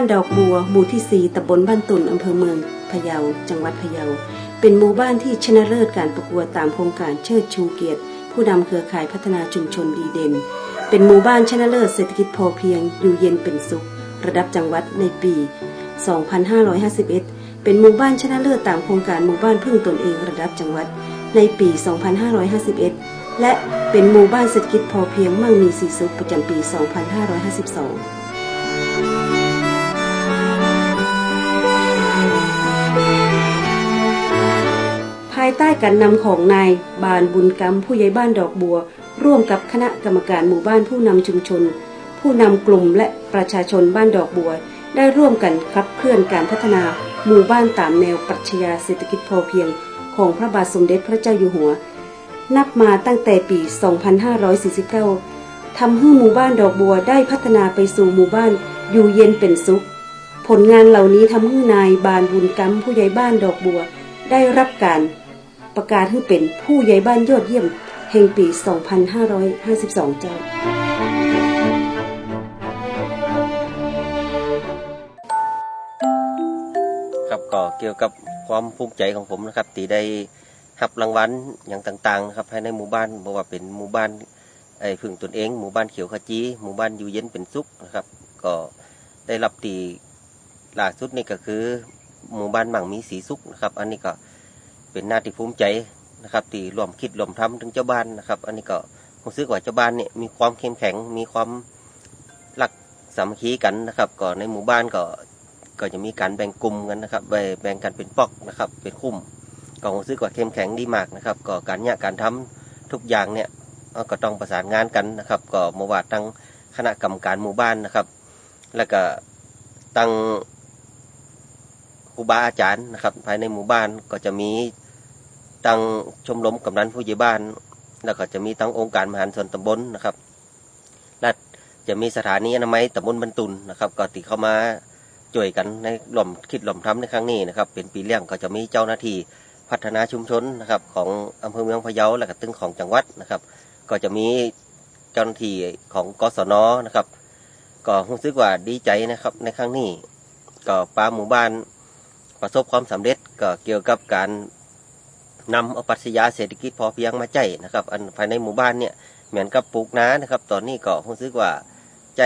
านดอกบัว หมู่ที่ 4ตำบลบ้านตุ่นอำเภอเมืองพะเยา จังหวัดพะเยา เป็นหมู่บ้านที่ชนะเลิศการประกวดตามโครงการเชิดชูเกียรติ ผู้นำเครือข่ายพัฒนาชุมชนดีเด่น เป็นหมู่บ้านชนะเลิศเศรษฐกิจพอเพียง อยู่เย็นเป็นสุข ระดับจังหวัดในปี 2551 เป็นหมู่บ้านชนะเลิศตามโครงการหมู่บ้านพึ่งตนเองระดับจังหวัดในปี 2551 และเป็นหมู่บ้านเศรษฐกิจพอเพียงมั่งมีสีสุขประจำปี 2552 ใต้การนำของนายบานบุญกรรมผู้ใหญ่บ้านดอกบัว ร่วมกับคณะกรรมการหมู่บ้านผู้นำชุมชน ผู้นำกลุ่มและประชาชนบ้านดอกบัว ได้ร่วมกันขับเคลื่อนการพัฒนาหมู่บ้านตามแนวปรัชญาเศรษฐกิจพอเพียง ของพระบาทสมเด็จพระเจ้าอยู่หัว นับมาตั้งแต่ปี 2549ทำให้หมู่บ้านดอกบัวได้พัฒนาไปสู่หมู่บ้านอยู่เย็นเป็นสุข ผลงานเหล่านี้ทำให้นายบานบุญกรรมผู้ใหญ่บ้านดอกบัวได้รับการ ประกาศให้เป็นผู้ใหญ่บ้านยอดเยี่ยมแห่งปี 2552 เจ้า ครับก็เกี่ยวกับความภูมิใจของผมนะครับที่ได้รับรางวัลอย่างต่างๆนะครับภายในหมู่บ้านบอกว่าเป็นหมู่บ้านไอ้พึ่งตนเองหมู่บ้านเขียวขจีหมู่บ้านอยู่เย็นเป็นสุขนะครับ ก็ได้รับตีล่าสุดนี่ก็คือ หมู่บ้านหมั่งมีสีสุขนะครับ อันนี้ก็ เป็นหน้าที่ภูมิใจนะครับที่รวมคิดรวมทำถึงเจ้าบ้านนะครับ อันนี้ก็ผมซื้อกว่าเจ้าบ้านเนี่ยมีความเข้มแข็ง มีความรักสามัคคีกันนะครับ ก็ในหมู่บ้านก็ก็จะมีการแบ่งกลุ่มกันนะครับแบ่งกันเป็นปอกนะครับ เป็นคุ้มก็ผมซื้อกว่าเข้มแข็งดีมากนะครับ ก็การเนี่ยการทำทุกอย่างเนี่ยก็ต้องประสานงานกันนะครับ ก็มาว่าตั้งคณะกรรมการหมู่บ้านนะครับ แล้วก็ตั้งครูบาอาจารย์นะครับ ภายในหมู่บ้านก็จะมี ตั้งชมรมกำนันผู้ใหญ่บ้าน แล้วก็จะมีตั้งองค์การมหารส่วนตำบลนะครับ และจะมีสถานีอนามัยตำบลบรรตุนนะครับก็ติเข้ามาช่วยกันในหล่อมคิดหล่อมทำในครั้งนี้นะครับ เป็นปีเลี้ยงก็จะมีเจ้าหน้าที่พัฒนาชุมชนนะครับของอำเภอเมืองพะเยาและก็ตึงของจังหวัดนะครับ ก็จะมีเจ้าหน้าที่ของกศนนะครับ ก็รู้สึกว่าดีใจนะครับในครั้งนี้ ก็ป้าหมู่บ้านประสบความสำเร็จก็เกี่ยวกับการ นำเอาปรัชญาเศรษฐกิจพอเพียงมาใจนะครับ อันภายในหมู่บ้านเนี่ยเหมือนกับปลูกนานะครับ ตอนนี้ก็รู้สึกว่าใจ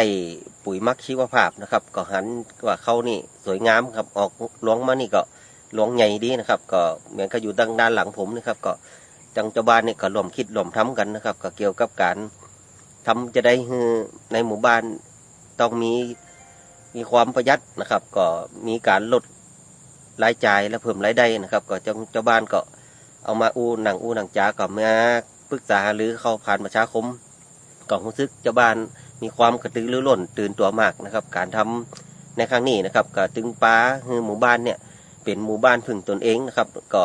ปุ๋ยมักชีวภาพนะครับ ก็หันว่าเขานี่สวยงามครับออกหลวงมานี่ก็หลวงใหญ่ดีนะครับ ก็เหมือนก็อยู่ดังด้านหลังผมนะครับ ก็จังเจ้าบ้านนี่ก็รวมคิดรวมทำกันนะครับ ก็เกี่ยวกับการทำจะได้ในหมู่บ้านต้องมีมีความประหยัดนะครับ ก็มีการลดรายจ่ายและเพิ่มรายได้นะครับ ก็จ้าเจ้าบ้านก็ เอามาอูหนังอูหนังจ้าก็มาปรึกษาหรือเข้าผ่านประชาคมก็รู้สึกเจ้าบ้านมีความกระตือรือร้นตื่นตัวมากนะครับ การทำในครั้งนี้นะครับก็ตึงป้าคือหมู่บ้านเนี่ยเป็นหมู่บ้านพึ่งตนเองนะครับ ก็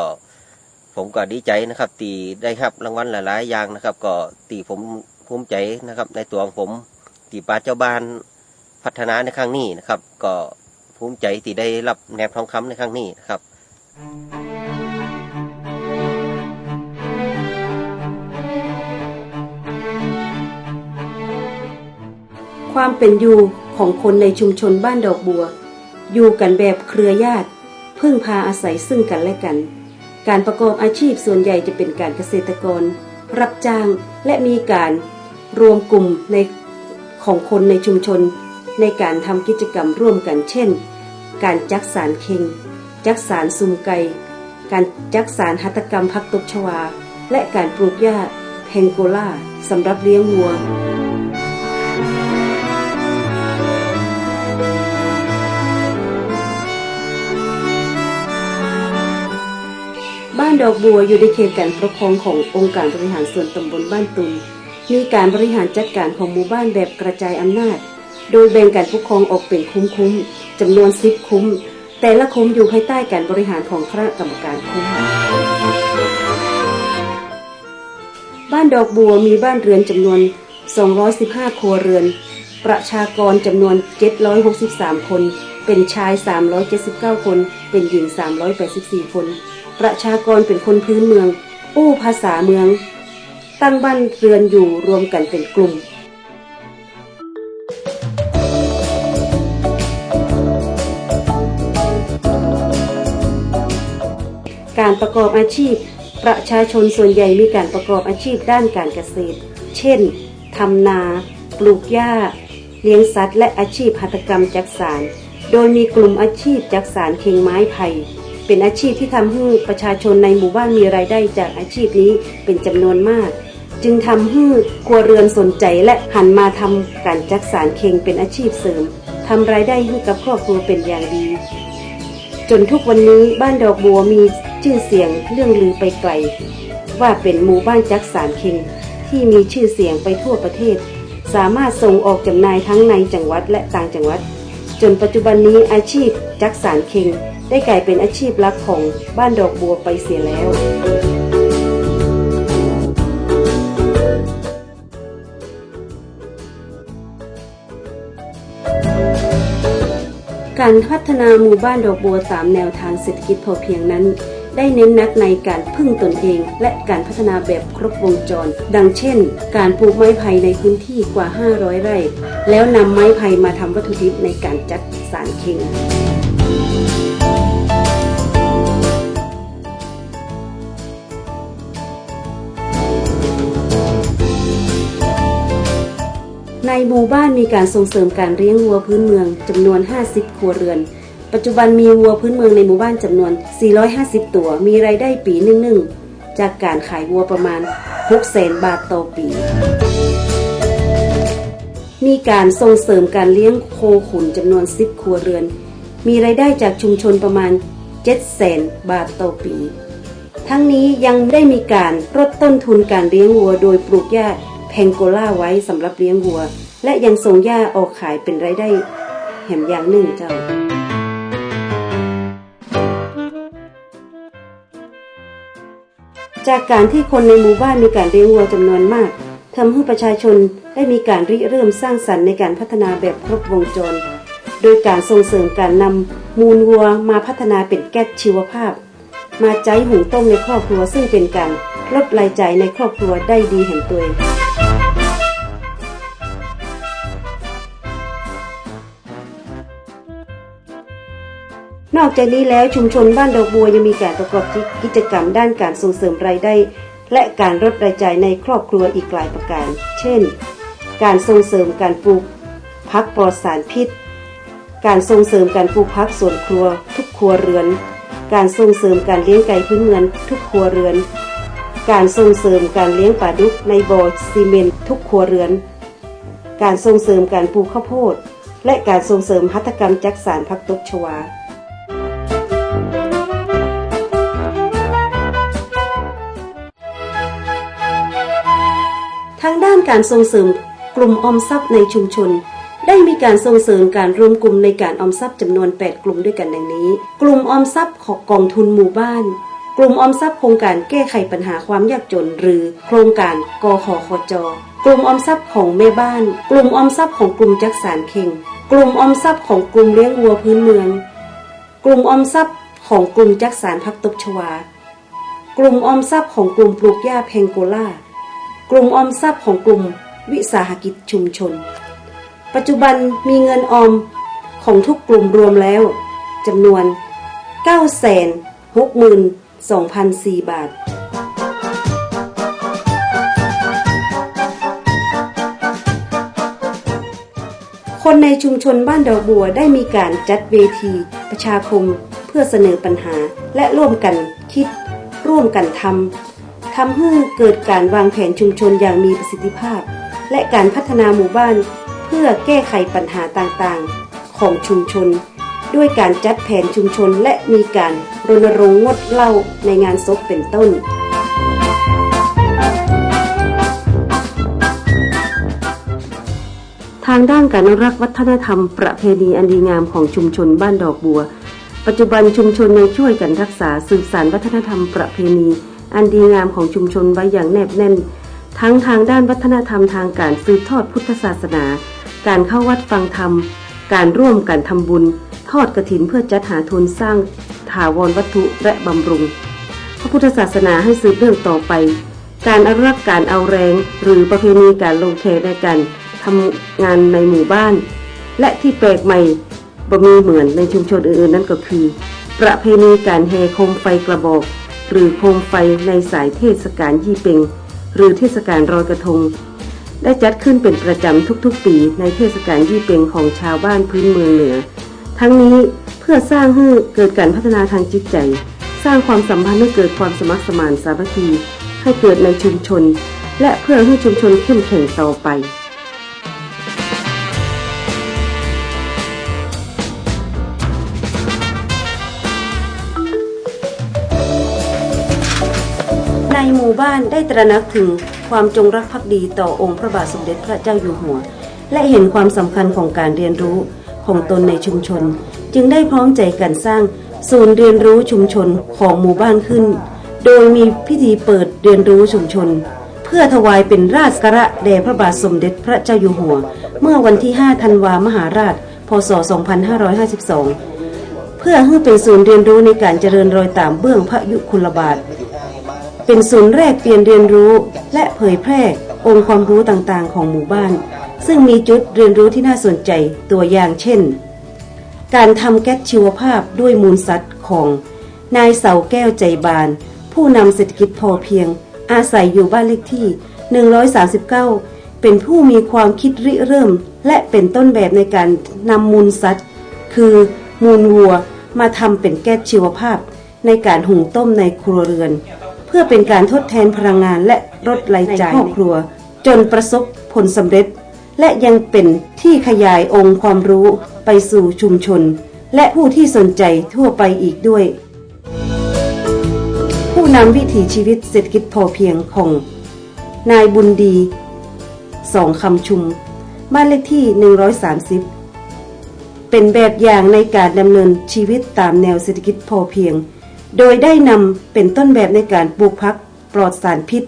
ผมก็ดีใจนะครับ ตีได้ครับรางวัลหลายๆอย่างนะครับ ก็ตีผมภูมิใจนะครับ ในตัวของผมตีป้าเจ้าบ้านพัฒนาในครั้งนี้นะครับ ก็ภูมิใจที่ได้รับแนบทองคำในครั้งนี้นะครับ ความเป็นอยู่ของคนในชุมชนบ้านดอกบัว อยู่กันแบบเครือญาติ พึ่งพาอาศัยซึ่งกันและกัน การประกอบอาชีพส่วนใหญ่จะเป็นการเกษตรกร รับจ้างและมีการรวมกลุ่มในของคนในชุมชน ในการทำกิจกรรมร่วมกันเช่น การจักสารเคงจักสารซุมไก่การจักสารหัตถกรรมพักตบชวา และการปลูกหญ้าเพงโกล่าสำหรับเลี้ยงวัว บ้านดอกบัวอยู่ในเขตการปกครองขององค์การบริหารส่วนตำบลบ้านตุนมีการบริหารจัดการของหมู่บ้านแบบกระจายอำนาจ โดยแบ่งการปกครองออกเป็นคุ้มๆจำนวนสิบคุ้ม แต่ละคุ้มอยู่ภายใต้การบริหารของคณะกรรมการคุ้ม บ้านดอกบัวมีบ้านเรือนจำนวน 215 ครัวเรือน ประชากรจำนวน 763 คน เป็นชาย 379 คน เป็นหญิง 384 คน ประชากรเป็นคนพื้นเมือง อู้ภาษาเมือง ตั้งบ้านเรือนอยู่รวมกันเป็นกลุ่ม การประกอบอาชีพ ประชาชนส่วนใหญ่มีการประกอบอาชีพด้านการเกษตร เช่นทำนา ปลูกหญ้า เลี้ยงสัตว์ และอาชีพหัตถกรรมจักสานโดยมีกลุ่มอาชีพจักสานเคียงไม้ไผ่ เป็นอาชีพที่ทำให้ประชาชนในหมู่บ้านมีรายได้จากอาชีพนี้เป็นจำนวนมาก จึงทำให้ครัวเรือนสนใจและหันมาทำการจักสารเข่งเป็นอาชีพเสริมทำรายได้ให้กับครอบครัวเป็นอย่างดี จนทุกวันนี้บ้านดอกบัวมีชื่อเสียงเรื่องลือไปไกล ว่าเป็นหมู่บ้านจักสารเข่งที่มีชื่อเสียงไปทั่วประเทศ สามารถส่งออกจำหน่ายทั้งในจังหวัดและต่างจังหวัด จนปัจจุบันนี้อาชีพจักสารเข่ง ได้กลายเป็นอาชีพหลักของบ้านดอกบัวไปเสียแล้ว การพัฒนาหมู่บ้านดอกบัวตามแนวทางเศรษฐกิจพอเพียงนั้น ได้เน้นนักในการพึ่งตนเอง และการพัฒนาแบบครบวงจร ดังเช่น การปลูกไม้ไผ่ในพื้นที่กว่า 500 ไร่ แล้วนำไม้ไผ่มาทำวัตถุดิบในการจัดสารเคง หมู่บ้านมีการส่งเสริมการเลี้ยงวัวพื้นเมืองจำนวน 50 ครัวเรือน ปัจจุบันมีวัวพื้นเมืองในหมู่บ้านจำนวน 450 ตัว มีรายได้ปีหนึ่งๆจากการขายวัวประมาณ 6 แสนบาทต่อปี มีการส่งเสริมการเลี้ยงโคขุนจำนวน 10 ครัวเรือน มีรายได้จากชุมชนประมาณ 7 แสนบาทต่อปี ทั้งนี้ยังได้มีการลดต้นทุนการเลี้ยงวัว โดยปลูกหญ้าแพงโกล่าไว้สำหรับเลี้ยงวัว และยังส่งหญ้าออกขายเป็นรายได้แหมอย่างหนึ่งเจ้า จากการที่คนในหมู่บ้านมีการเลี้ยงวัวจำนวนมากทำให้ประชาชนได้มีการริเริ่มสร้างสรรค์ในการพัฒนาแบบครบวงจร โดยการส่งเสริมการนำมูลวัวมาพัฒนาเป็นแก๊สชีวภาพ มาใจหุงต้มในครอบครัวซึ่งเป็นการลดรายจ่ายในครอบครัวได้ดีแห่งตัวเอง นอกจากนี้แล้วชุมชนบ้านดอกบัวยังมีการประกอบกิจกรรมด้านการส่งเสริมรายได้ และการลดรายจ่ายในครอบครัวอีกหลายประการ เช่น การส่งเสริมการปลูกพักปลอดสารพิษ การส่งเสริมการปลูกพักสวนครัว ทุกครัวเรือน การส่งเสริมการเลี้ยงไก่พื้นเมืองทุกครัวเรือน การส่งเสริมการเลี้ยงปลาดุกในบ่อซีเมนต์ทุกครัวเรือน การส่งเสริมการปลูกข้าวโพด และการส่งเสริมหัตถกรรมจักสารพักตบชวาานการส่งเสริมกลุ่มออมทรัพย์ในชุมชน ได้มีการส่งเสริมการรวมกลุ่มในการออมทรัพย์จำนวน 8 กลุ่มด้วยกันดังนี้ กลุ่มออมทรัพย์ของกองทุนหมู่บ้าน กลุ่มออมทรัพย์โครงการแก้ไขปัญหาความยากจน หรือโครงการกขคจกลุ่มออมทรัพย์ของแม่บ้าน กลุ่มออมทรัพย์ของกลุ่มจักสารเข่ง กลุ่มออมทรัพย์ของกลุ่มเลี้ยงวัวพื้นเมือง กลุ่มออมทรัพย์ของกลุ่มจักสารพักตบชวา กลุ่มออมทรัพย์ของกลุ่มปลูกหญ้าเพงโกล่า กลุ่มออมทรัพย์ของกลุ่มวิสาหกิจชุมชน ปัจจุบันมีเงินออมของทุกกลุ่มรวมแล้วจำนวน 962,004 บาท คนในชุมชนบ้านดอกบัวได้มีการจัดเวทีประชาคมเพื่อเสนอปัญหาและร่วมกันคิด ร่วมกันทำ ทำให้เกิดการวางแผนชุมชนอย่างมีประสิทธิภาพ และการพัฒนาหมู่บ้าน เพื่อแก้ไขปัญหาต่างๆ ของชุมชน ด้วยการจัดแผนชุมชนและมีการรณรงค์งดเหล้าในงานศพเป็นต้น ทางด้านการอนุรักษ์วัฒนธรรม ประเพณีอันดีงามของชุมชนบ้านดอกบัว ปัจจุบันชุมชนยังช่วยกันรักษาสืบสานวัฒนธรรมประเพณี อันดีงามของชุมชนไว้อย่างแนบแน่น ทั้งทางด้านวัฒนธรรมทางการสืบทอดพุทธศาสนา การเข้าวัดฟังธรรม การร่วมกันทำบุญ ทอดกระถินเพื่อจัดหาทุนสร้างถาวรวัตถุและบำรุง พระพุทธศาสนาให้สืบเรื่องต่อไป การอนุรักษ์การเอาแรง หรือประเพณีการลงแขในการทำงานในหมู่บ้าน และที่แปลกใหม่บ่มีเหมือนในชุมชนอื่นๆ นั่นก็คือ ประเพณีการแห่โคมไฟกระบอก หรือโคมไฟในสายเทศกาลยี่เป็ง หรือเทศกาลรอยกระทง ได้จัดขึ้นเป็นประจำทุกๆ ปีในเทศกาลยี่เป็งของชาวบ้านพื้นเมืองเหนือ ทั้งนี้เพื่อสร้างให้เกิดการพัฒนาทางจิตใจ สร้างความสัมพันธ์ให้เกิดความสมัครสมานสามัคคีให้เกิดในชุมชน และเพื่อให้ชุมชนเข้มแข็งต่อไป หมู่บ้านได้ตระหนักถึงความจงรักภักดีต่อองค์พระบาทสมเด็จพระเจ้าอยู่หัว และเห็นความสำคัญของการเรียนรู้ของตนในชุมชน จึงได้พร้อมใจกันสร้างศูนย์เรียนรู้ชุมชนของหมู่บ้านขึ้น โดยมีพิธีเปิดเรียนรู้ชุมชน เพื่อถวายเป็นราชกระแด่พระบาทสมเด็จพระเจ้าอยู่หัว เมื่อวันที่ 5 ธันวามหาราช พศ 2552 เพื่อให้เป็นศูนย์เรียนรู้ในการเจริญรอยตามเบื้องพระยุคลบาท เป็นศูนย์แรกเปลี่ยนเรียนรู้และเผยแพร่องค์ความรู้ต่างๆ ของหมู่บ้าน ซึ่งมีจุดเรียนรู้ที่น่าสนใจตัวอย่างเช่น การทำแก๊สชีวภาพด้วยมูลสัตว์ของ นายเสาแก้วใจบาน ผู้นำเศรษฐกิจพอเพียง อาศัยอยู่บ้านเลขที่ 139 เป็นผู้มีความคิดริเริ่ม และเป็นต้นแบบในการนำมูลสัตว์ คือมูลวัวมาทำเป็นแก๊สชีวภาพ ในการหุงต้มในครัวเรือน เพื่อเป็นการทดแทนพลังงานและลดรายจ่ายครอบครัว จนประสบผลสำเร็จ และยังเป็นที่ขยายองค์ความรู้ไปสู่ชุมชน และผู้ที่สนใจทั่วไปอีกด้วย ผู้นำวิถีชีวิตเศรษฐกิจพอเพียงของ นายบุญดีสองคำชุม บ้านเลขที่ 130 เป็นแบบอย่างในการดำเนินชีวิตตามแนวเศรษฐกิจพอเพียง โดยได้นำเป็นต้นแบบในการปลูกพักปลอดสารพิษ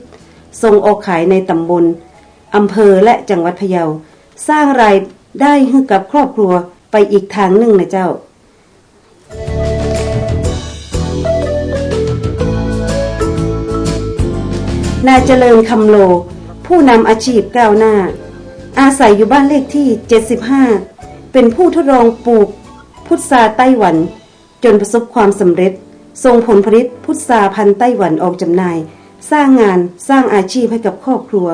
ส่งออกขายในตำบลอำเภอและจังหวัดพะเยา สร้างรายได้ให้กับครอบครัวไปอีกทางหนึ่งนะเจ้า นายเจริญคำโล ผู้นำอาชีพก้าวหน้า อาศัยอยู่บ้านเลขที่ 75 เป็นผู้ทดลองปลูก พุทราไต้หวัน จนประสบความสำเร็จ ส่งผลผลิตพุทราพันธุ์ไต้หวันออกจำหน่าย สร้างงานสร้างอาชีพให้กับครอบครัว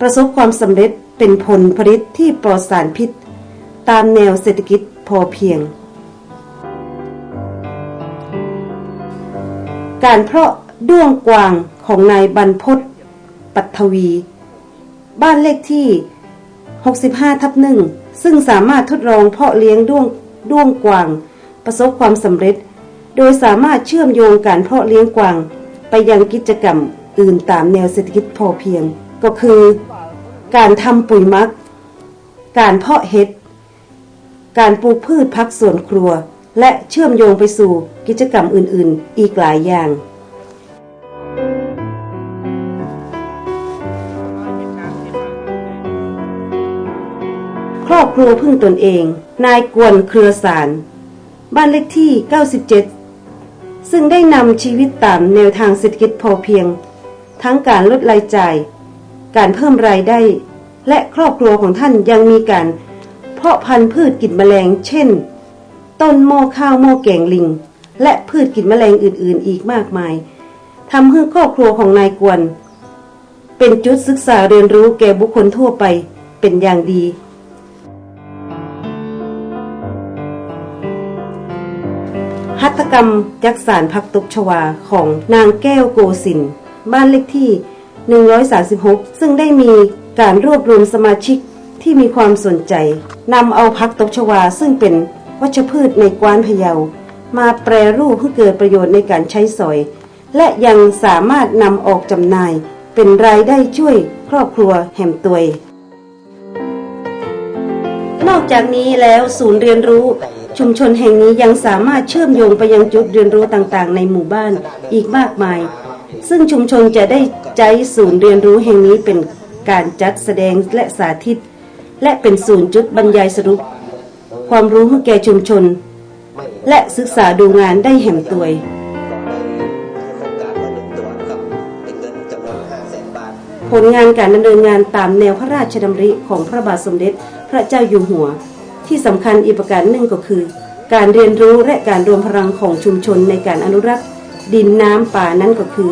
ประสบความสำเร็จเป็นผลผลิตที่ปลอดสารพิษ ตามแนวเศรษฐกิจพอเพียง การเพราะด้วงกวางของนายบรรพศปัทวี บ้านเลขที่ 65 ทับหนึ่งซึ่งสามารถทดลองเพาะเลี้ยงด้วงด้วงกวาง ประสบความสำเร็จ โดยสามารถเชื่อมโยงการเพาะเลี้ยงกวาง ไปยังกิจกรรมอื่นตามแนวเศรษฐกิจพอเพียง ก็คือ การทำปุ๋ยมัก การเพาะเห็ด การปลูกพืชพักสวนครัว และเชื่อมโยงไปสู่กิจกรรมอื่นๆ อีกหลายอย่างครอบครัวพึ่งตนเอง นายกวนเครือสาร บ้านเลขที่ 97 ซึ่งได้นำชีวิตตามแนวทางเศรษฐกิจพอเพียง ทั้งการลดรายจ่าย การเพิ่มรายได้ และครอบครัวของท่านยังมีการเพาะพันธุ์พืชกินแมลง เช่น ต้นหม้อข้าวหม้อแกงลิง และพืชกินแมลงอื่นๆ อีกมากมายทำให้ครอบครัวของนายกวน เป็นจุดศึกษาเรียนรู้แก่บุคคลทั่วไปเป็นอย่างดี หัตถกรรมยักษานพักตบชวาของนางแก้วโกสินบ้านเลขที่ 136 ซึ่งได้มีการรวบรวมสมาชิกที่มีความสนใจนำเอาพักตบชวาซึ่งเป็นวัชพืชในกวานพะเยา มาแปรรูปเพื่อเกิดประโยชน์ในการใช้สอย และยังสามารถนำออกจำหน่าย เป็นรายได้ช่วยครอบครัวแห่มตวย นอกจากนี้แล้วศูนย์เรียนรู้ ชุมชนแห่งนี้ยังสามารถเชื่อมโยงไปยังจุดเรียนรู้ต่างๆ ในหมู่บ้านอีกมากมาย ซึ่งชุมชนจะได้ใจศูนย์เรียนรู้แห่งนี้เป็นการจัดแสดงและสาธิต และเป็นศูนย์จุดบรรยายสรุป ความรู้ให้แก่ชุมชน และศึกษาดูงานได้แห่มตัวผลงานการดำเนินงานตามแนวพระราชดำริของพระบาทสมเด็จพระเจ้าอยู่หัว ที่สำคัญอีกประการหนึ่งก็คือ การเรียนรู้และการรวมพลังของชุมชนในการอนุรักษ์ ดินน้ำป่านั้นก็คือ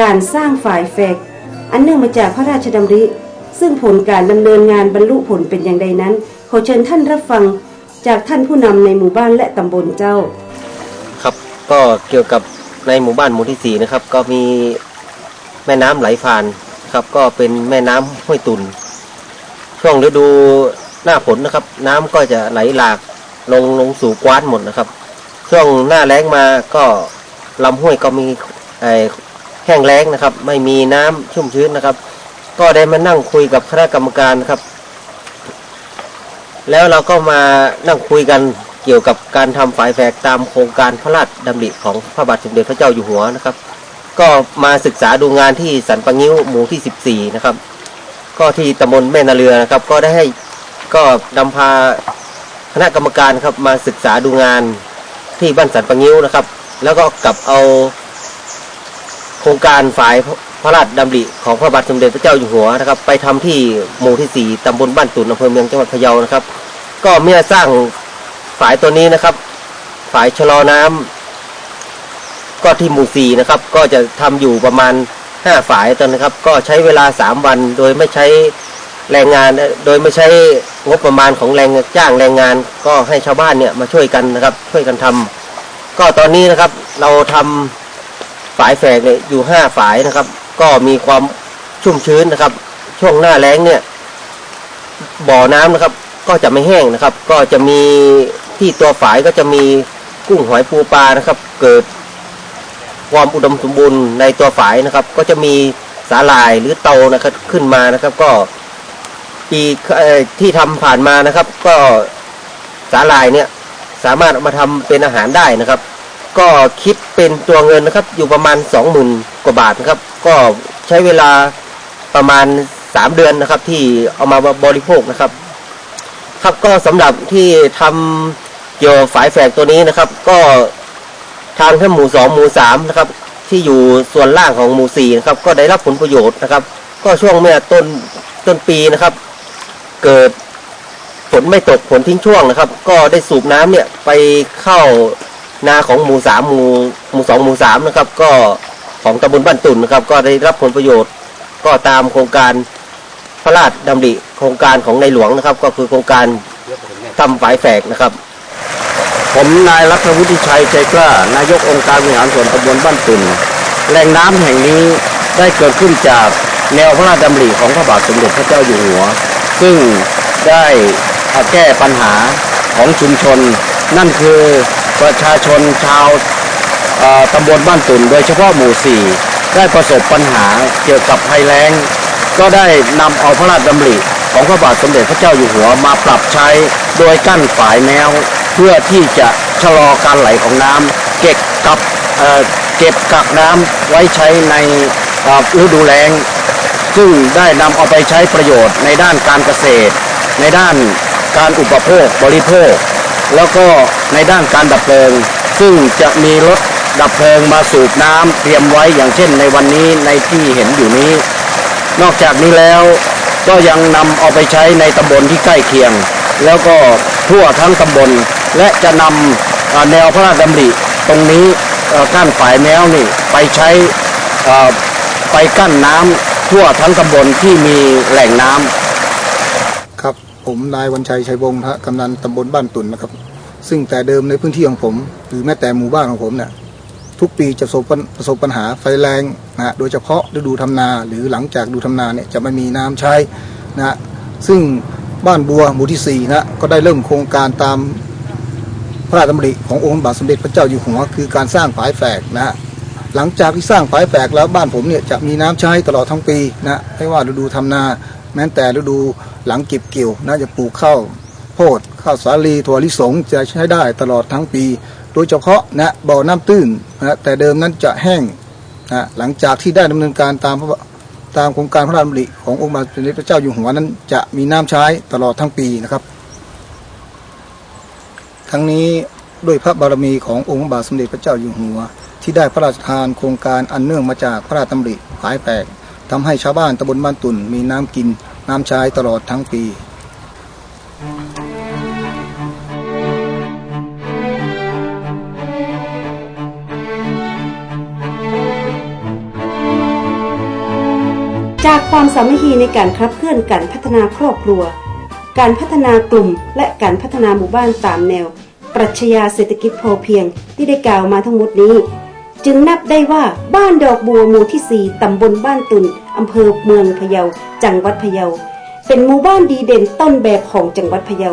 การสร้างฝ่ายแฝกอันเนื่องมาจากพระราชดำริ ซึ่งผลการดำเนินงานบรรลุผลเป็นอย่างใดนั้น ขอเชิญท่านรับฟังจากท่านผู้นำในหมู่บ้านและตำบลเจ้า ครับก็เกี่ยวกับในหมู่บ้านหมู่ที่สี่นะครับ ก็มีแม่น้ำไหลผ่านครับ ก็เป็นแม่น้ำห้วยตุนช่วงฤดู หน้าฝนนะครับ น้ำก็จะไหลหลากลงลงสู่กว้านหมดนะครับ ช่วงหน้าแล้งมาก็ลำห้วยก็มีแห้งแล้งนะครับ ไม่มีน้ำชุ่มชื้นนะครับ ก็ได้มานั่งคุยกับคณะกรรมการครับ แล้วเราก็มานั่งคุยกันเกี่ยวกับการทำฝายแฝกตามโครงการพระราชดำริของพระบาทสมเด็จพระเจ้าอยู่หัวนะครับ ก็มาศึกษาดูงานที่สันปะงิ้วหมู่ที่ 14 นะครับ ก็ที่ตำบลแม่นาเรือนะครับ ก็ได้ให้ ก็นำพาคณะกรรมการครับมาศึกษาดูงานที่บ้านสันปะงิ้วนะครับ แล้วก็กลับเอาโครงการฝ่ายพระราชดำริของพระบาทสมเด็จพระเจ้าอยู่หัวนะครับ ไปทำที่หมู่ที่ 4ตำบลบ้านตุนอำเภอเมืองจังหวัดพะเยานะครับ ก็เมื่อสร้างฝ่ายตัวนี้นะครับ ฝ่ายชะลอน้ำก็ที่หมู่สี่นะครับ ก็จะทำอยู่ประมาณห้าฝ่ายตอนนะครับ ก็ใช้เวลาสามวันโดยไม่ใช้ แรงงานโดยไม่ใช้งบประมาณของแรงจ้างแรงงาน ก็ให้ชาวบ้านเนี่ยมาช่วยกันนะครับ ช่วยกันทำก็ตอนนี้นะครับเราทำฝายแฝกเนี่ยอยู่ห้าฝายนะครับ ก็มีความชุ่มชื้นนะครับ ช่วงหน้าแล้งเนี่ย บ่อน้ำนะครับ ก็จะไม่แห้งนะครับ ก็จะมีที่ตัวฝายก็จะมีกุ้งหอยปูปลานะครับ เกิดความอุดมสมบูรณ์ในตัวฝายนะครับ ก็จะมีสาหร่ายหรือเตานะครับขึ้นมานะครับ ก็ ปีที่ทำผ่านมานะครับ ก็สาหร่ายเนี่ยสามารถเอามาทำเป็นอาหารได้นะครับ ก็คิดเป็นตัวเงินนะครับ อยู่ประมาณสองหมื่นกว่าบาทนะครับ ก็ใช้เวลาประมาณสามเดือนนะครับ ที่เอามาบริโภคนะครับ ครับก็สำหรับที่ทำเกี่ยวกับฝายแฝกตัวนี้นะครับ ก็ทางท่านหมู่สองหมู่สามนะครับ ที่อยู่ส่วนล่างของหมู่สี่นะครับ ก็ได้รับผลประโยชน์นะครับ ก็ช่วงเมื่อต้นต้นปีนะครับ เกิดฝนไม่ตกฝนทิ้งช่วงนะครับ ก็ได้สูบน้ำเนี่ยไปเข้านาของหมู่สามหมู่หมู่สองหมู่สามนะครับ ก็ของตำบลบ้านตุ่นนะครับ ก็ได้รับผลประโยชน์ ก็ตามโครงการพระราชดำริโครงการของในหลวงนะครับ ก็คือโครงการทำฝายแฝกนะครับ ผมนายรัฐวุฒิชัยใจกล้านายกองค์การบริหารส่วนตำบลบ้านตุ่นแหล่งน้ำแห่งนี้ได้เกิดขึ้นจากแนวพระราชดำริของพระบาทสมเด็จพระเจ้าอยู่หัว ซึ่งได้แก้ปัญหาของชุมชน นั่นคือประชาชนชาวตำบลบ้านตุนโดยเฉพาะหมู่สี่ได้ประสบปัญหาเกี่ยวกับภัยแล้ง ก็ได้นำเอาพระราชดำริของพระบาทสมเด็จพระเจ้าอยู่หัวมาปรับใช้โดยกั้นฝายแนว เพื่อที่จะชะลอการไหลของน้ำเก็บกับเก็บกักน้ำไว้ใช้ในฤดูแล้ง ซึ่งได้นำเอาไปใช้ประโยชน์ในด้านการเกษตร ในด้านการอุปโภคบริโภค แล้วก็ในด้านการดับเพลิง ซึ่งจะมีรถดับเพลิงมาสูบน้ำเตรียมไว้อย่างเช่นในวันนี้ในที่เห็นอยู่นี้ นอกจากนี้แล้วก็ยังนำเอาไปใช้ในตำบลที่ใกล้เคียง แล้วก็ทั่วทั้งตำบล และจะนำแนวพระราชดำริตรงนี้กั้นฝายแนวนี่ไปใช้ไปกั้นน้ำ ทั่วทั้งตำบลที่มีแหล่งน้ำครับผมนายวันชัยชัยวงศ์ฮะกำนันตำบลบ้านตุ่นนะครับ ซึ่งแต่เดิมในพื้นที่ของผม หรือแม้แต่หมู่บ้านของผมเนี่ยทุกปีจะประสบปัญประสบปัญหาไฟแรงนะฮะโดยเฉพาะฤดูทำนาหรือหลังจากดูทำนาเนี่ยจะไม่มีน้ำใช้นะฮะซึ่งบ้านบัวหมู่ที่สี่นะก็ได้เริ่มโครงการตามพระราชดำริขององค์บาทสมเด็จพระเจ้าอยู่หัว คือการสร้างฝายแฝกนะฮะ หลังจากที่สร้างฝายแฝกแล้วบ้านผมเนี่ยจะมีน้ำใช้ตลอดทั้งปีนะไม่ว่าฤดูทำนา แม้แต่ฤดูหลังเก็บเกี่ยวนะจะปลูกข้าวโพดข้าวสาลีถั่วลิสงจะใช้ได้ตลอดทั้งปี โดยเฉพาะนะบ่อน้ำตื้นนะแต่เดิมนั้นจะแห้งนะหลังจากที่ได้ดำเนินการตามพระตามโครงการพระราชดำริขององค์บาทสมเด็จพระเจ้าอยู่หัวนั้นจะมีน้ำใช้ตลอดทั้งปีนะครับ ทั้งนี้ด้วยพระบารมีขององค์บาทสมเด็จพระเจ้าอยู่หัว ที่ได้พระราชทานโครงการอันเนื่องมาจากพระราชดำริขายแปลกทำให้ชาวบ้านตำบลบ้านตุ่นมีน้ำกินน้ำใช้ตลอดทั้งปีจากความสามัคคีในการคขับเคลื่อนการพัฒนาครอบครัว การพัฒนากลุ่มและการพัฒนาหมู่บ้านตามแนว ปรัชญาเศรษฐกิจพอเพียงที่ได้กล่าวมาทั้งหมดนี้ จึงนับได้ว่าบ้านดอกบัวหมู่ที่ 4 ตำบลบ้านตุนอำเภอเมืองพะเยา จังหวัดพะเยา เป็นหมู่บ้านดีเด่นต้นแบบของจังหวัดพะเยา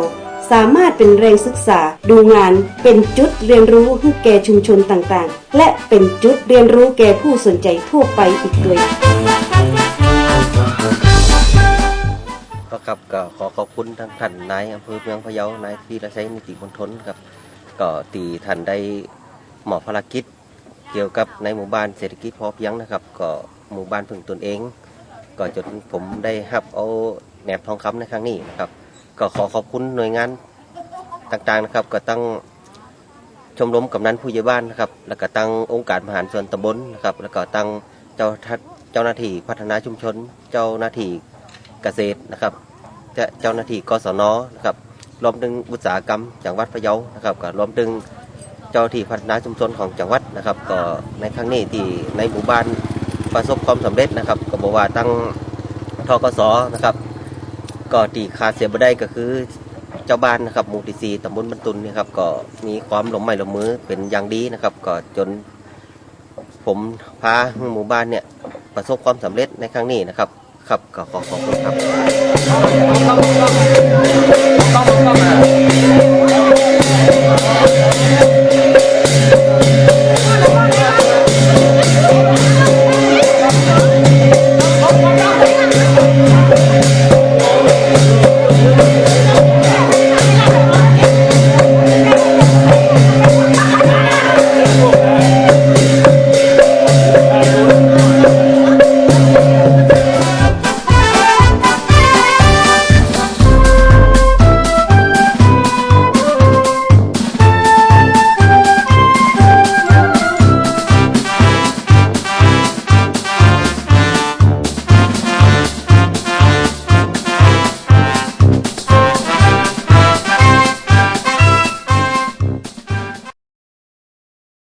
สามารถเป็นแรงศึกษาดูงาน เป็นจุดเรียนรู้ให้แก่ชุมชนต่างๆ และเป็นจุดเรียนรู้แก่ผู้สนใจทั่วไปอีกด้วยก็ครับก็ขอขอบคุณทั้งท่านนายอำเภอเมืองพะเยานายพีระชัยนิติมณฑลครับก็ตีท่านได้หมอบภารกิจ เกี่ยวกับในหมู่บ้านเศรษฐกิจพอเพียงนะครับ ก็หมู่บ้านพึ่งตนเอง ก็จนผมได้รับเอาแหนบทองคำในครั้งนี้นะครับ ก็ขอขอบคุณหน่วยงานต่างๆนะครับ ก็ตั้งชมรมกำนันผู้ใหญ่บ้านนะครับ แล้วก็ตั้งองค์การมหารส่วนตำบลนะครับ แล้วก็ตั้งเจ้าทัดเจ้าหน้าที่พัฒนาชุมชน เจ้าหน้าที่เกษตรนะครับเจ้าเจ้าหน้าที่กศนนะครับรวมถึงอุตสาหกรรมจังหวัดพะเยานะครับก็รวมถึง เจ้าที่พัฒนาชุมชนของจังหวัดนะครับ ก็ในครั้งนี้ที่ในหมู่บ้านประสบความสำเร็จนะครับ ก็บอกว่าตั้งทกสนะครับ ก็ที่ขาดเสียบ่ได้ก็คือเจ้าบ้านนะครับหมู่ที่สี่ตำบลบรรทุนนี่ครับก็มีความหลงใหม่หลงมือเป็นอย่างดีนะครับ ก็จนผมพาหมู่บ้านเนี่ยประสบความสำเร็จในครั้งนี้นะครับ ครับก็ขอขอบคุณครับ